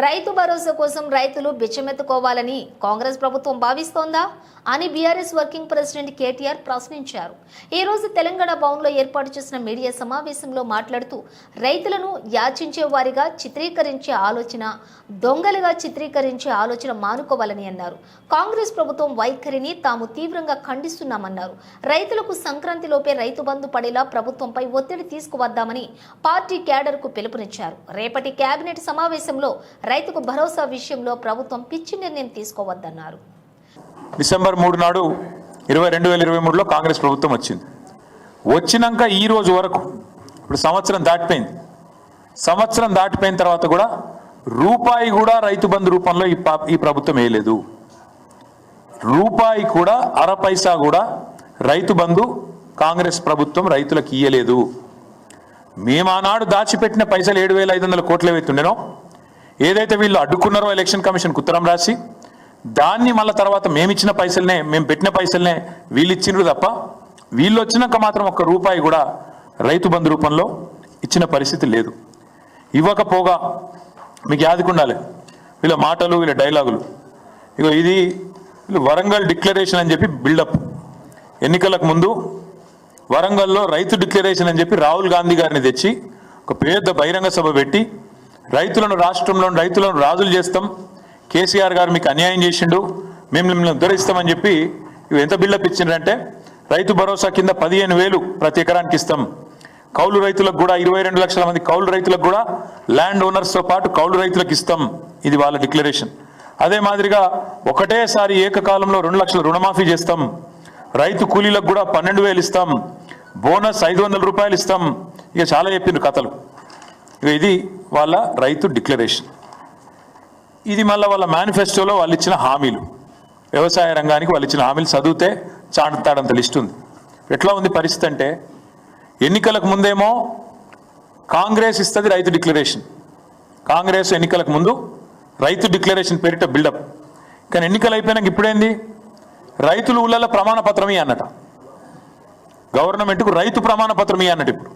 రైతు భరోసా కోసం రైతులు బిచ్చమెత్తుకోవాలని కాంగ్రెస్ ప్రభుత్వం భావిస్తోందా అని బీఆర్ఎస్ వర్కింగ్ ప్రెసిడెంట్ కేటీఆర్ ప్రశ్నించారు. ఈ రోజు తెలంగాణ భవన్లో ఏర్పాటు చేసిన మీడియా సమావేశంలో మాట్లాడుతూ రైతులను యాచించే వారిగా చిత్రీకరించే ఆలోచన దొంగలుగా చిత్రీకరించే ఆలోచన మానుకోవాలని అన్నారు. కాంగ్రెస్ ప్రభుత్వం వైఖరిని తాము తీవ్రంగా ఖండిస్తున్నామన్నారు. రైతులకు సంక్రాంతిలోపే రైతు బంధు పడేలా ప్రభుత్వంపై ఒత్తిడి తీసుకువద్దామని పార్టీ క్యాడర్కు పిలుపునిచ్చారు. రేపటి కేబినెట్ సమావేశంలో రైతుకు భరోసా విషయంలో ప్రభుత్వం పిచ్చి నిర్ణయం తీసుకోవద్దన్నారు. డిసెంబర్ మూడు నాడు ఇరవై రెండు వేల ఇరవై మూడులో కాంగ్రెస్ ప్రభుత్వం వచ్చింది. వచ్చినాక ఈ రోజు వరకు ఇప్పుడు సంవత్సరం దాటిపోయింది. సంవత్సరం దాటిపోయిన తర్వాత కూడా రూపాయి కూడా రైతు బంధు రూపంలో ఈ ఈ ప్రభుత్వం వేయలేదు. రూపాయి కూడా అర పైసా కూడా రైతు బంధు కాంగ్రెస్ ప్రభుత్వం రైతులకు ఇయ్యలేదు. మేము ఆనాడు దాచిపెట్టిన పైసలు ఏడు వేల ఐదు వందల కోట్లు ఏవైతుండేనో ఏదైతే వీళ్ళు అడ్డుకున్నారో ఎలక్షన్ కమిషన్కి ఉత్తరం రాసి దాన్ని మళ్ళీ తర్వాత మేము ఇచ్చిన పైసలనే మేము పెట్టిన పైసలనే వీళ్ళు ఇచ్చిండ్రు తప్ప వీళ్ళు వచ్చినాక మాత్రం ఒక్క రూపాయి కూడా రైతు బంధు రూపంలో ఇచ్చిన పరిస్థితి లేదు. ఇవ్వకపోగా మీకు యాదికుండాలి వీళ్ళ మాటలు వీళ్ళ డైలాగులు. ఇగో ఇది వీళ్ళు వరంగల్ డిక్లరేషన్ అని చెప్పి బిల్డప్. ఎన్నికలకు ముందు వరంగల్లో రైతు డిక్లరేషన్ అని చెప్పి రాహుల్ గాంధీ గారిని తెచ్చి ఒక పెద్ద బహిరంగ సభ పెట్టి రైతులను రాష్ట్రంలో రైతులను రాజులు చేస్తాం. కేసీఆర్ గారు మీకు అన్యాయం చేసిండు. మేము మిమ్మల్ని ఉద్ధరిస్తామని చెప్పి ఇవి ఎంత బిల్డప్ ఇచ్చిండ్రంటే రైతు భరోసా కింద పదిహేను వేలు ప్రతి ఎకరానికి ఇస్తాం. కౌలు రైతులకు కూడా ఇరవై రెండు లక్షల మంది కౌలు రైతులకు కూడా ల్యాండ్ ఓనర్స్తో పాటు కౌలు రైతులకు ఇస్తాం. ఇది వాళ్ళ డిక్లరేషన్. అదే మాదిరిగా ఒకటేసారి ఏకకాలంలో రెండు లక్షల రుణమాఫీ చేస్తాం. రైతు కూలీలకు కూడా పన్నెండు వేలు ఇస్తాం. బోనస్ ఐదు వందల రూపాయలు ఇస్తాం. ఇక చాలా చెప్పిండ్రు కథలు. ఇది వాళ్ళ రైతు డిక్లరేషన్. ఇది మళ్ళీ వాళ్ళ మేనిఫెస్టోలో వాళ్ళు ఇచ్చిన హామీలు. వ్యవసాయ రంగానికి వాళ్ళు ఇచ్చిన హామీలు చదివితే చాటుతాడంత లిస్ట్ ఉంది. ఎట్లా ఉంది పరిస్థితి అంటే ఎన్నికలకు ముందేమో కాంగ్రెస్ ఇస్తుంది రైతు డిక్లరేషన్. కాంగ్రెస్ ఎన్నికలకు ముందు రైతు డిక్లరేషన్ పేరిట బిల్డప్. కానీ ఎన్నికలు అయిపోయినాక ఇప్పుడేంది? రైతులు ఊళ్ళలో ప్రమాణ పత్రమే అన్నట. గవర్నమెంట్కు రైతు ప్రమాణ పత్రమే అన్నట్టు ఇప్పుడు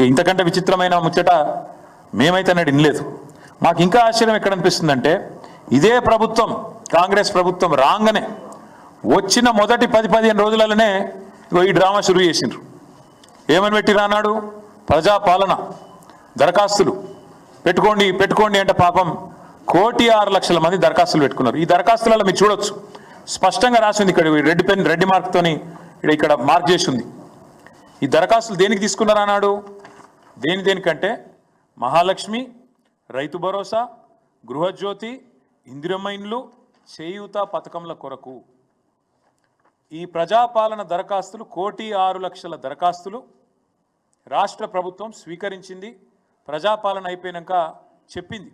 ఇక ఇంతకంటే విచిత్రమైన ముచ్చట మేమైతే అన్నట్టు వినలేదు. మాకు ఇంకా ఆశ్చర్యం ఎక్కడ అనిపిస్తుందంటే ఇదే ప్రభుత్వం కాంగ్రెస్ ప్రభుత్వం రాగానే వచ్చిన మొదటి పది పదిహేను రోజులలోనే ఈ డ్రామా షురూ చేసిండ్రు. ఏమని పెట్టి రానాడు ప్రజాపాలన దరఖాస్తులు. పెట్టుకోండి పెట్టుకోండి అంటే పాపం కోటి ఆరు లక్షల మంది దరఖాస్తులు పెట్టుకున్నారు. ఈ దరఖాస్తులలో మీరు చూడొచ్చు. స్పష్టంగా రాసింది ఇక్కడ రెడ్ పెన్ రెడ్ మార్క్తోని ఇక్కడ మార్క్ చేసి ఉంది ఈ దరఖాస్తులు దేనికి తీసుకున్నారు అన్నాడు దేని దేనికంటే మహాలక్ష్మి రైతు భరోసా గృహజ్యోతి ఇందిరమ్మ ఇండ్లు చేయూత పథకంల కొరకు. ఈ ప్రజాపాలన దరఖాస్తులు కోటి ఆరు లక్షల దరఖాస్తులు. రాష్ట్ర ప్రభుత్వం స్వీకరించింది ప్రజాపాలన అయిపోయినాక చెప్పింది.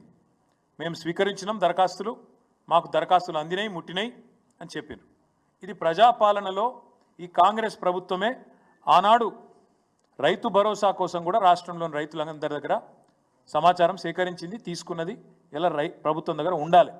మేము స్వీకరించినాం దరఖాస్తులు మాకు దరఖాస్తులు అందినాయి ముట్టినాయి అని చెప్పారు ఇది ప్రజాపాలనలో ఈ కాంగ్రెస్ ప్రభుత్వమే ఆనాడు రైతు భరోసా కోసం కూడా రాష్ట్రంలోని రైతులందరి దగ్గర సమాచారం సేకరించింది తీసుకున్నది. ఇలా రై ప్రభుత్వం దగ్గర ఉండాలి.